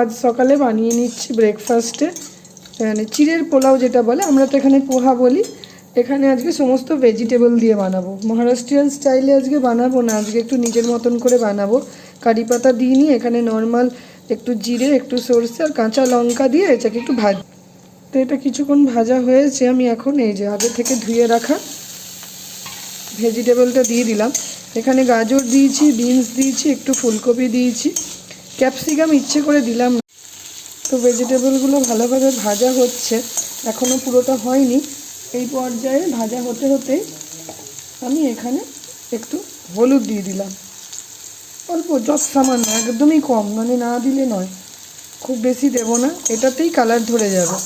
আজ সকালে বানিয়ে নিচ্ছি ব্রেকফাস্টে মানে চিড়ের পোলাও যেটা বলে, আমরা তো এখানে পোহা বলি। এখানে আজকে সমস্ত ভেজিটেবল দিয়ে বানাবো। মহারাষ্ট্রিয়ান স্টাইলে আজকে বানাবো না, আজকে একটু নিজের মতন করে বানাবো। কারি পাতা দিইনি এখানে নর্মাল একটু জিরে, একটু সর্ষে আর কাঁচা লঙ্কা দিয়ে এটাকে একটু ভাজ তো এটা কিছুক্ষণ ভাজা হয়েছে, আমি এখন এই যে আগে থেকে ধুয়ে রাখা ভেজিটেবলটা দিয়ে দিলাম। এখানে গাজর দিয়েছি বিনস দিয়েছি, একটু ফুলকপি দিয়েছি। ক্যাপসিকাম ইচ্ছে করে দিলাম। তো ভেজিটেবলগুলো ভালোভাবে ভাজা হচ্ছে। এখনও পুরোটা হয়নি। এই পর্যায়ে ভাজা হতে হতে আমি এখানে একটু হলুদ দিয়ে দিলাম। অল্প যত সামান্য, একদমই কম মানে না দিলে নয়। খুব বেশি দেবো না, এটাতেই কালার ধরে যাবে।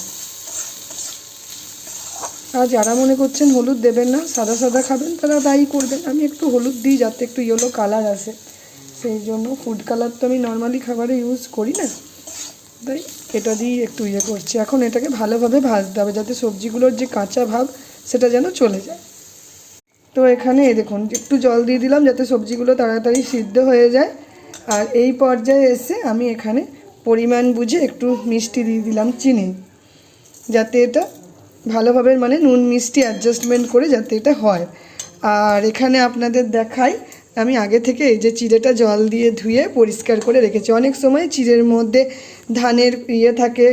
আর যারা মনে করছেন হলুদ দেবেন না, সাদা সাদা খাবেন, তারা তাই করবেন। আমি একটু হলুদ দিই যাতে একটু ইয়েলো কালার আসে। সেই জন্য ফুড কালার তো আমি নর্মালি খাবারে ইউজ করি না। তাই এটা দিয়েই একটু ইয়ে করছি। এখন এটাকে ভালোভাবে ভাজতে হবে যাতে সবজিগুলোর যে কাঁচা ভাব সেটা যেন চলে যায়। তো এখানে দেখুন, একটু জল দিয়ে দিলাম যাতে সবজিগুলো তাড়াতাড়ি সিদ্ধ হয়ে যায়। আর এই পর্যায়ে এসে আমি এখানে পরিমাণ বুঝে একটু মিষ্টি দিয়ে দিলাম চিনি। যাতে এটা ভালোভাবে মানে নুন মিষ্টি অ্যাডজাস্টমেন্ট করে যাতে এটা হয়। আর এখানে আপনাদের দেখাই আমি আগে থেকে এই যে চিড়েটা জল দিয়ে ধুয়ে পরিষ্কার করে রেখেছি। অনেক সময় চিড়ের মধ্যে ধানের ইয়ে থাকে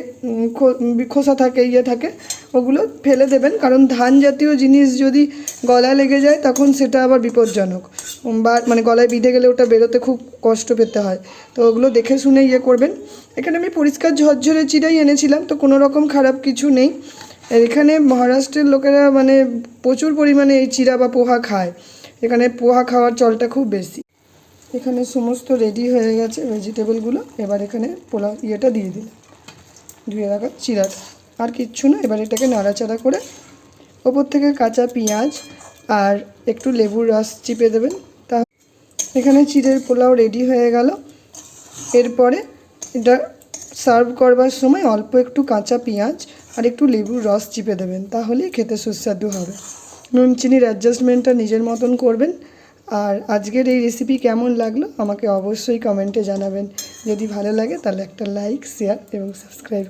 খোসা থাকে ইয়ে থাকে, ওগুলো ফেলে দেবেন। কারণ ধান জাতীয় জিনিস যদি গলায় লেগে যায়, তখন সেটা আবার বিপজ্জনক। বা মানে গলায় বিঁধে গেলে ওটা বেরোতে খুব কষ্ট পেতে হয়। তো ওগুলো দেখে শুনে ইয়ে করবেন। এখানে আমি পরিষ্কার ঝরঝরে চিড়াই এনেছিলাম, তো কোনো রকম খারাপ কিছু নেই। এখানে মহারাষ্ট্রের লোকেরা মানে প্রচুর পরিমাণে এই চিড়া বা পোহা খায়। এখানে পোহা খাওয়ার চলটা খুব বেশি। এখানে সমস্ত রেডি হয়ে গেছে ভেজিটেবলগুলো এবার এখানে পোলাও ইয়েটা দিয়ে দিলাম। ধুয়ে রাখা চিড়াটা আর কিচ্ছু না, এবার এটাকে নাড়াচাড়া করে ওপর থেকে কাঁচা পেঁয়াজ আর একটু লেবুর রস চিপে দেবেন। তা এখানে চিড়ের পোলাও রেডি হয়ে গেল। এরপরে এটা সার্ভ করবার সময় অল্প একটু কাঁচা পেঁয়াজ আর একটু লেবুর রস চিপে দেবেন। তাহলেই খেতে সুস্বাদু হবে। নুন চিনির অ্যাডজাস্টমেন্টটা নিজের মতন করবেন। আর আজকের এই রেসিপি কেমন লাগল আমাকে অবশ্যই কমেন্টে জানাবেন। যদি ভালো লাগে তাহলে একটা লাইক শেয়ার এবং সাবস্ক্রাইব